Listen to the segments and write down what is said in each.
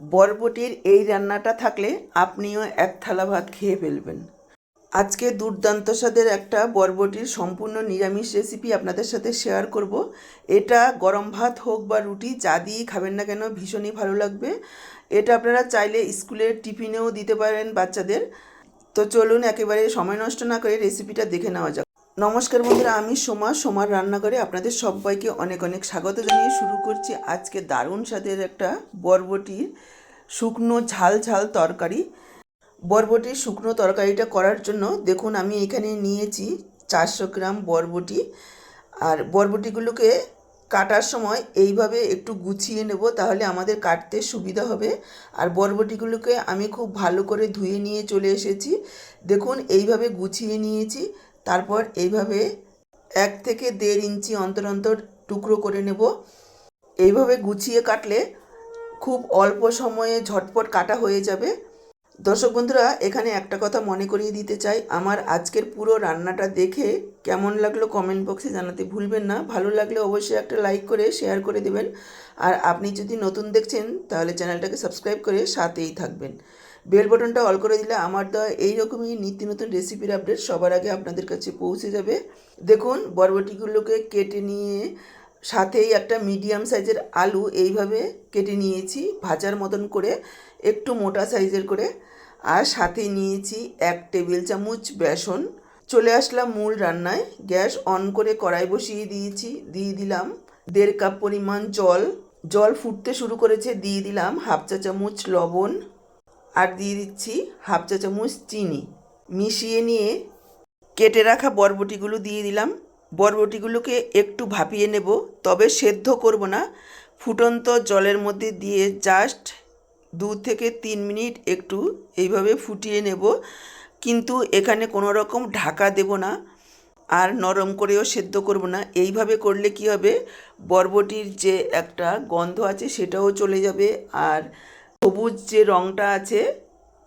বরবটির এই রান্নাটা থাকলে আপনিও এক থালা ভাত খেয়ে ফেলবেন। আজকে দুর্দান্ত স্বাদের একটা বরবটির সম্পূর্ণ নিরামিষ রেসিপি আপনাদের সাথে শেয়ার করব। এটা গরম ভাত হোক বা রুটি, যা দিয়েই খাবেন না কেন, ভীষণই ভালো লাগবে। এটা আপনারা চাইলে স্কুলের টিফিনেও দিতে পারেন বাচ্চাদের। তো চলুন একেবারে সময় নষ্ট না করে রেসিপিটা দেখে নেওয়া যাক। নমস্কার বন্ধুরা, আমি সোমা, সোমার রান্নাঘরে আপনাদের সবাইকে অনেক অনেক স্বাগত জানিয়ে শুরু করছি আজকে দারুণ স্বাদের একটা বরবটির শুকনো ঝাল ঝাল তরকারি। বরবটির শুকনো তরকারিটা করার জন্য দেখুন, আমি এখানে নিয়েছি চারশো গ্রাম বরবটি। আর বরবটিগুলোকে কাটার সময় এইভাবে একটু গুছিয়ে নেব, তাহলে আমাদের কাটতে সুবিধা হবে। আর বরবটিগুলোকে আমি খুব ভালো করে ধুয়ে নিয়ে চলে এসেছি। দেখুন, এইভাবে গুছিয়ে নিয়েছি। তারপর এইভাবে এক থেকে দেড় ইঞ্চি অন্তর অন্তর টুকরো করে নেব। এইভাবে গুছিয়ে কাটলে খুব অল্প সময়ে ঝটপট কাটা হয়ে যাবে। দর্শক বন্ধুরা, এখানে একটা কথা মনে করিয়ে দিতে চাই। আমার আজকের পুরো রান্নাটা দেখে কেমন লাগল কমেন্ট বক্সে জানাতে ভুলবেন না। ভালো লাগলে অবশ্যই একটা লাইক করে শেয়ার করে দেবেন। আর আপনি যদি নতুন দেখছেন, তাহলে চ্যানেলটাকে সাবস্ক্রাইব করে সাথেই থাকবেন। বেল বটনটা অল করে দিলে আমার দেওয়া এইরকমই নিত্য নতুন রেসিপির আপডেট সবার আগে আপনাদের কাছে পৌঁছে যাবে। দেখুন, বরবটিগুলোকে কেটে নিয়ে সাথেই একটা মিডিয়াম সাইজের আলু এইভাবে কেটে নিয়েছি, ভাজার মতন করে, একটু মোটা সাইজের করে। আর সাথে নিয়েছি এক টেবিল চামচ বেসন। চলে আসলাম মূল রান্নায়। গ্যাস অন করে কড়াই বসিয়ে দিয়েছি, দিয়ে দিলাম দেড় কাপ পরিমাণ জল। জল ফুটতে শুরু করেছে, দিয়ে দিলাম হাফ চা চামচ লবণ। আর দিয়ে দিচ্ছি হাফ চা চামচ চিনি। মিশিয়ে নিয়ে কেটে রাখা বরবটিগুলো দিয়ে দিলাম। বরবটিগুলোকে একটু ভাপিয়ে নেব, তবে সেদ্ধ করব না। ফুটন্ত জলের মধ্যে দিয়ে জাস্ট দু থেকে তিন মিনিট একটু এইভাবে ফুটিয়ে নেব। কিন্তু এখানে কোনো রকম ঢাকা দেব না আর নরম করেও সেদ্ধ করব না। এইভাবে করলে কি হবে? বরবটির যে একটা গন্ধ আছে সেটাও চলে যাবে। আর সবুজ যে রঙটা আছে,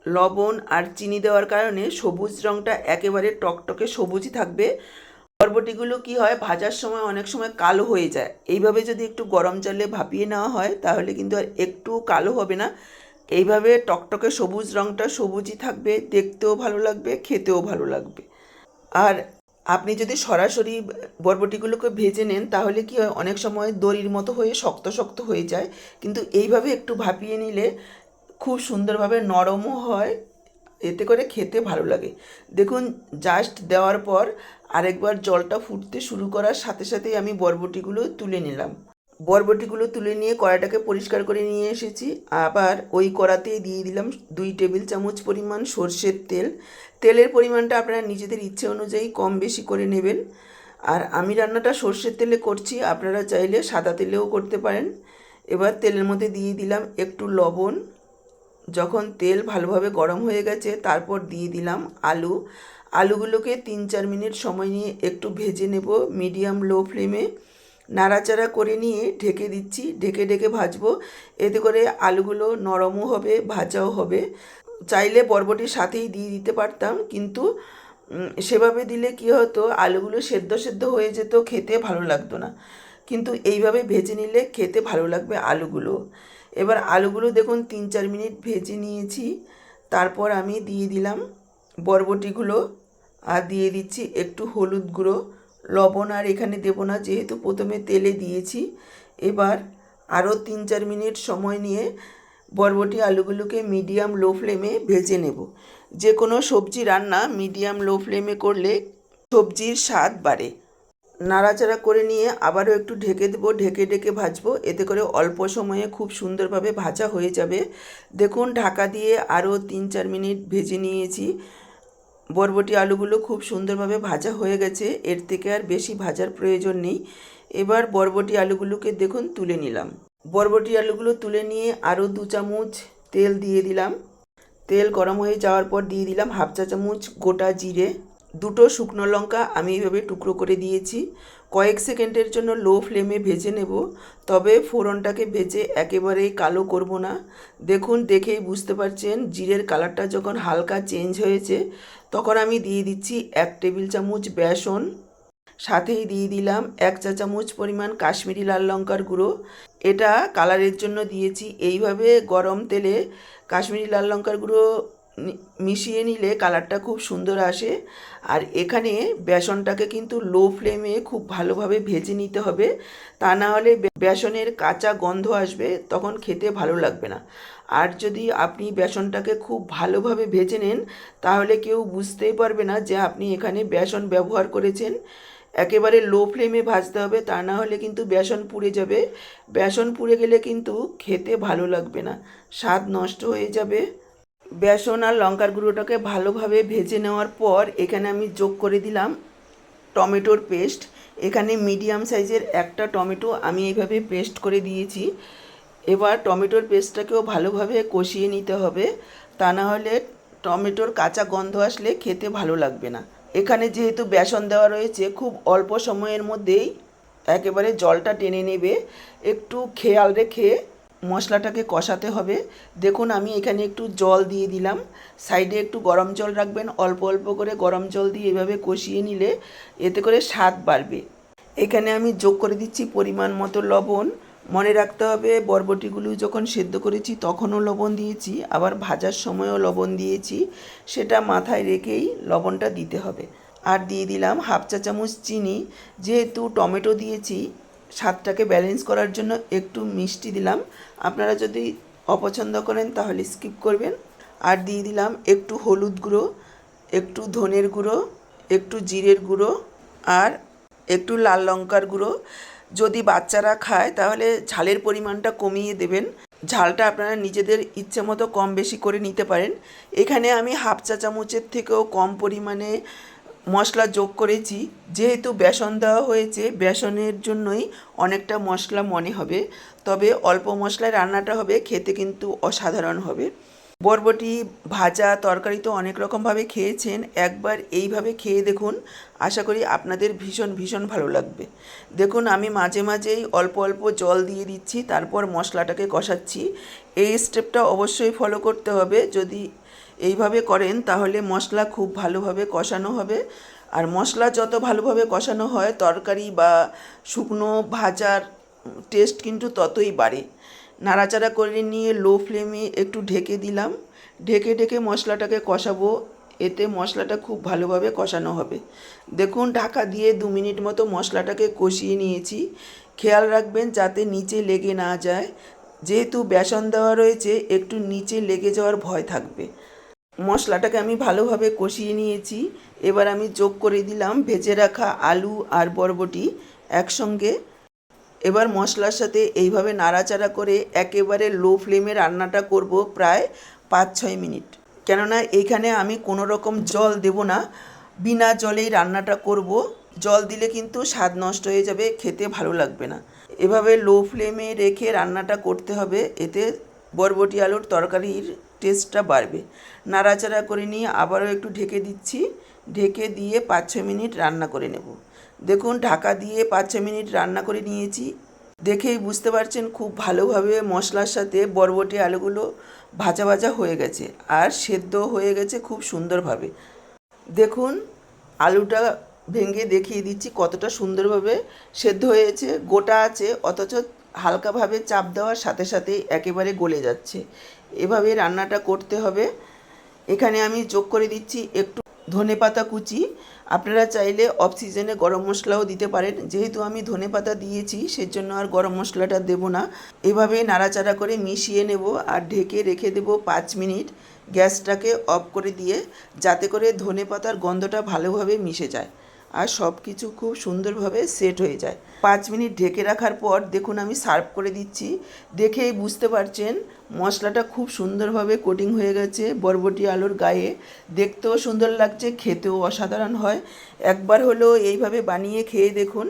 লবণ আর চিনি দেওয়ার কারণে সবুজ রঙটা একেবারে টকটকে সবুজই থাকবে। বরবটিগুলো কি হয়, ভাজার সময় অনেক সময় কালো হয়ে যায়। এইভাবে যদি একটু গরম জলে ভাপিয়ে নেওয়া হয়, তাহলে কিন্তু আর একটু কালো হবে না। এইভাবে টকটকে সবুজ রঙটা সবুজই থাকবে, দেখতেও ভালো লাগবে, খেতেও ভালো লাগবে। আর আপনি যদি সরাসরি বরবটিগুলোকে ভেজে নেন, তাহলে কি হয়, অনেক সময় দড়ির মতো হয়ে শক্ত শক্ত হয়ে যায়। কিন্তু এইভাবে একটু ভাপিয়ে নিলে খুব সুন্দরভাবে নরমও হয়, এতে করে খেতে ভালো লাগে। দেখুন, জাস্ট দেওয়ার পর আরেকবার জলটা ফুটতে শুরু করার সাথে সাথেই আমি বরবটিগুলো তুলে নিলাম। বরবটিগুলো তুলে নিয়ে কড়াটাকে পরিষ্কার করে নিয়ে এসেছি। আবার ওই কড়াতেই দিয়ে দিলাম দুই টেবিল চামচ পরিমাণ সর্ষের তেল। তেলের পরিমাণটা আপনারা নিজেদের ইচ্ছে অনুযায়ী কম বেশি করে নেবেন। আর আমি রান্নাটা সর্ষের তেলে করছি, আপনারা চাইলে সাদা তেলেও করতে পারেন। এবার তেলের মধ্যে দিয়ে দিলাম একটু লবণ। যখন তেল ভালোভাবে গরম হয়ে গেছে, তারপর দিয়ে দিলাম আলু। আলুগুলোকে তিন চার মিনিট সময় নিয়ে একটু ভেজে নেব মিডিয়াম লো ফ্লেমে। নাড়াচাড়া করে নিয়ে ঢেকে দিচ্ছি। ঢেকে ঢেকে ভাজবো। এতে করে আলুগুলো নরমও হবে, ভাজাও হবে। চাইলে বরবটির সাথেই দিয়ে দিতে পারতাম, কিন্তু সেভাবে দিলে কি হতো, আলুগুলো সেদ্ধ সেদ্ধ হয়ে যেত, খেতে ভালো লাগতো না। কিন্তু এইভাবে ভেজে নিলে খেতে ভালো লাগবে আলুগুলো। এবার আলুগুলো দেখুন, তিন চার মিনিট ভেজে নিয়েছি। তারপর আমি দিয়ে দিলাম বরবটিগুলো। আর দিয়ে দিচ্ছি একটু হলুদ গুঁড়ো। লবণ আর এখানে দেবো না, যেহেতু প্রথমে তেলে দিয়েছি। এবার আরও তিন চার মিনিট সময় নিয়ে বরবটি আলুগুলোকে মিডিয়াম লো ফ্লেমে ভেজে নেব। যে কোনো সবজি রান্না মিডিয়াম লো ফ্লেমে করলে সবজির স্বাদ বাড়ে। নাড়াচাড়া করে নিয়ে আবারও একটু ঢেকে দেবো, ঢেকে ঢেকে ভাজবো। এতে করে অল্প সময়ে খুব সুন্দরভাবে ভাজা হয়ে যাবে। দেখুন, ঢাকা দিয়ে আরও তিন চার মিনিট ভেজে নিয়েছি। বরবটি আলুগুলো খুব সুন্দরভাবে ভাজা হয়ে গেছে, এর থেকে আর বেশি ভাজার প্রয়োজন নেই। এবার বরবটি আলুগুলোকে দেখুন, তুলে নিলাম। বরবটি আলুগুলো তুলে নিয়ে আরও দু চামচ তেল দিয়ে দিলাম। তেল গরম হয়ে যাওয়ার পর দিয়ে দিলাম হাফ চা চামচ গোটা জিরে। দুটো শুকনো লঙ্কা আমি এইভাবে টুকরো করে দিয়েছি। কয়েক সেকেন্ডের জন্য লো ফ্লেমে ভেজে নেব, তবে ফোড়নটাকে ভেজে একেবারেই কালো করব না। দেখুন, দেখেই বুঝতে পারছেন, জিরের কালারটা যখন হালকা চেঞ্জ হয়েছে, তখন আমি দিয়ে দিচ্ছি এক টেবিল চামচ বেসন, সাথেই দিয়ে দিলাম এক চা চামচ পরিমাণ কাশ্মীরি লাল লঙ্কার গুঁড়ো। এটা কালারের জন্য দিয়েছি। এইভাবে গরম তেলে কাশ্মীরি লাল লঙ্কার গুঁড়ো মিশিয়ে নিলে কালারটা খুব সুন্দর আসে। আর এখানে বেসনটাকে কিন্তু লো ফ্লেমে খুব ভালোভাবে ভেজে নিতে হবে। তা না হলে বেসনের কাঁচা গন্ধ আসবে, তখন খেতে ভালো লাগবে না। আর যদি আপনি বেসনটাকে খুব ভালোভাবে ভেজে নেন, তাহলে কেউ বুঝতেই পারবে না যে আপনি এখানে বেসন ব্যবহার করেছেন। একেবারে লো ফ্লেমে ভাজতে হবে, তা না হলে কিন্তু বেসন পুড়ে যাবে। বেসন পুড়ে গেলে কিন্তু খেতে ভালো লাগবে না। স্বাদ নষ্ট হয়ে যাবে। বেসন আর লঙ্কার গুঁড়োটাকে ভালোভাবে ভেজে নেওয়ার পর এখানে আমি যোগ করে দিলাম টমেটোর পেস্ট। এখানে মিডিয়াম সাইজের একটা টমেটো আমি এইভাবে পেস্ট করে দিয়েছি। এবার টমেটোর পেস্টটাকেও ভালোভাবে কষিয়ে নিতে হবে। তা না হলে টমেটোর কাঁচা গন্ধ আসলে খেতে ভালো লাগবে না। এখানে যেহেতু বেসন দেওয়া রয়েছে, খুব অল্প সময়ের মধ্যেই একেবারে জলটা টেনে নেবে। একটু খেয়াল রেখে মশলাটাকে কষাতে হবে। দেখুন, আমি এখানে একটু জল দিয়ে দিলাম। সাইডে একটু গরম জল রাখবেন। অল্প অল্প করে গরম জল দিয়ে এভাবে কষিয়ে নিলে এতে করে স্বাদ বাড়বে। এখানে আমি যোগ করে দিচ্ছি পরিমাণ মতো লবণ। মনে রাখতে হবে, বরবটিগুলো যখন সেদ্ধ করেছি তখনও লবণ দিয়েছি। আবার ভাজার সময়ও লবণ দিয়েছি। সেটা মাথায় রেখেই লবণটা দিতে হবে। আর দিয়ে দিলাম হাফ চা চামচ চিনি। যেহেতু টমেটো দিয়েছি স্বাদটাকে ব্যালেন্স করার জন্য একটু মিষ্টি দিলাম। আপনারা যদি অপছন্দ করেন তাহলে স্কিপ করবেন। আর দিয়ে দিলাম একটু হলুদ গুঁড়ো, একটু ধনের গুঁড়ো, একটু জিরের গুঁড়ো আর একটু লাল লঙ্কার গুঁড়ো। যদি বাচ্চারা খায় তাহলে ঝালের পরিমাণটা কমিয়ে দেবেন। ঝালটা আপনারা নিজেদের ইচ্ছে মতো কম বেশি করে নিতে পারেন। এখানে আমি হাফ চা চামচের থেকেও কম পরিমাণে মশলা যোগ করেছি। যেহেতু বেসন দেওয়া হয়েছে, বেসনের জন্যই অনেকটা মশলা মনে হবে। তবে অল্প মশলায় রান্নাটা হবে, খেতে কিন্তু অসাধারণ হবে। বরবটি, ভাজা, তরকারি তো অনেক রকমভাবে খেয়েছেন। একবার এইভাবে খেয়ে দেখুন। আশা করি আপনাদের ভীষণ ভীষণ ভালো লাগবে। দেখুন, আমি মাঝে মাঝেই অল্প অল্প জল দিয়ে দিচ্ছি, তারপর মশলাটাকে কষাচ্ছি। এই স্টেপটা অবশ্যই ফলো করতে হবে। যদি এইভাবে করেন, তাহলে মশলা খুব ভালোভাবে কষানো হবে। আর মশলা যত ভালোভাবে কষানো হয়, তরকারি বা শুকনো ভাজার টেস্ট কিন্তু ততই বাড়ে। নাড়াচাড়া করে নিয়ে লো ফ্লেমে একটু ঢেকে দিলাম। ঢেকে ঢেকে মশলাটাকে কষাবো। এতে মশলাটা খুব ভালোভাবে কষানো হবে। দেখুন, ঢাকা দিয়ে দু মিনিট মতো মশলাটাকে কষিয়ে নিয়েছি। খেয়াল রাখবেন যাতে নিচে লেগে না যায়। যেহেতু বেসন দেওয়া রয়েছে, একটু নিচে লেগে যাওয়ার ভয় থাকবে। মশলাটাকে আমি ভালোভাবে কষিয়ে নিয়েছি। এবার আমি যোগ করে দিলাম ভেজে রাখা আলু আর বরবটি একসঙ্গে। এবার মশলার সাথে এইভাবে নাড়াচাড়া করে একেবারে লো ফ্লেমে রান্নাটা করব প্রায় পাঁচ ছয় মিনিট। কেননা এইখানে আমি কোনো রকম জল দেব না, বিনা জলেই রান্নাটা করব। জল দিলে কিন্তু স্বাদ নষ্ট হয়ে যাবে, খেতে ভালো লাগবে না। এভাবে লো ফ্লেমে রেখে রান্নাটা করতে হবে, এতে বরবটি আলুর তরকারির টেস্টটা বাড়বে। নাড়াচাড়া করে নিয়ে আবারও একটু ঢেকে দিচ্ছি। ঢেকে দিয়ে পাঁচ ছ মিনিট রান্না করে নেব। দেখুন, ঢাকা দিয়ে পাঁচ ছ মিনিট রান্না করে নিয়েছি। দেখেই বুঝতে পারছেন খুব ভালোভাবে মশলার সাথে বরবটি আলুগুলো ভাজা ভাজা হয়ে গেছে আর সেদ্ধ হয়ে গেছে খুব সুন্দরভাবে। দেখুন, আলুটা ভেঙে দেখিয়ে দিচ্ছি কতটা সুন্দরভাবে সেদ্ধ হয়েছে, গোটা আছে, অথচ হালকাভাবে চাপ দেওয়ার সাথে সাথেই একেবারে গলে যাচ্ছে। এভাবে রান্নাটা করতে হবে। এখানে আমি যোগ করে দিচ্ছি একটু ধনেপাতা কুচি। আপনারা চাইলে অফ সিজনে গরম মশলাও দিতে পারেন। যেহেতু আমি ধনেপাতা দিয়েছি, সেজন্য আর গরম মশলাটা দেব না। এভাবে নাড়াচাড়া করে মিশিয়ে নেব আর ঢেকে রেখে দেব পাঁচ মিনিট। গ্যাসটাকে অফ করে দিয়ে যাতে করে ধনেপাতার গন্ধটা ভালোভাবে মিশে যায়। আর সব কিছু খুব সুন্দরভাবে সেট হয়ে যায়। পাঁচ মিনিট ঢেকে রাখার পর দেখুন আমি সার্ভ করে দিচ্ছি। দেখেই বুঝতে পারছেন, মশলাটা খুব সুন্দরভাবে কোটিং হয়ে গেছে বরবটি আলুর গায়ে। দেখতেও সুন্দর লাগছে, খেতেও অসাধারণ হয়। একবার হলেও এইভাবে বানিয়ে খেয়ে দেখুন।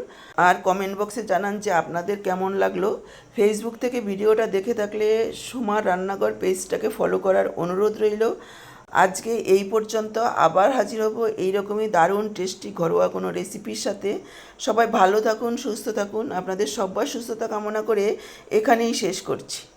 আর কমেন্ট বক্সে জানান যে আপনাদের কেমন লাগল। ফেসবুক থেকে ভিডিওটা দেখে থাকলে সোমার রান্নাঘর পেজটাকে ফলো করার অনুরোধ রইল। আজকে এই পর্যন্ত আবার হাজির হব। এই রকমই দারুণ টেস্টি ঘরোয়া কোনো রেসিপির সাথে। সবাই ভালো থাকুন, সুস্থ থাকুন। আপনাদের সবার সুস্থতা কামনা করে এখানেই শেষ করছি।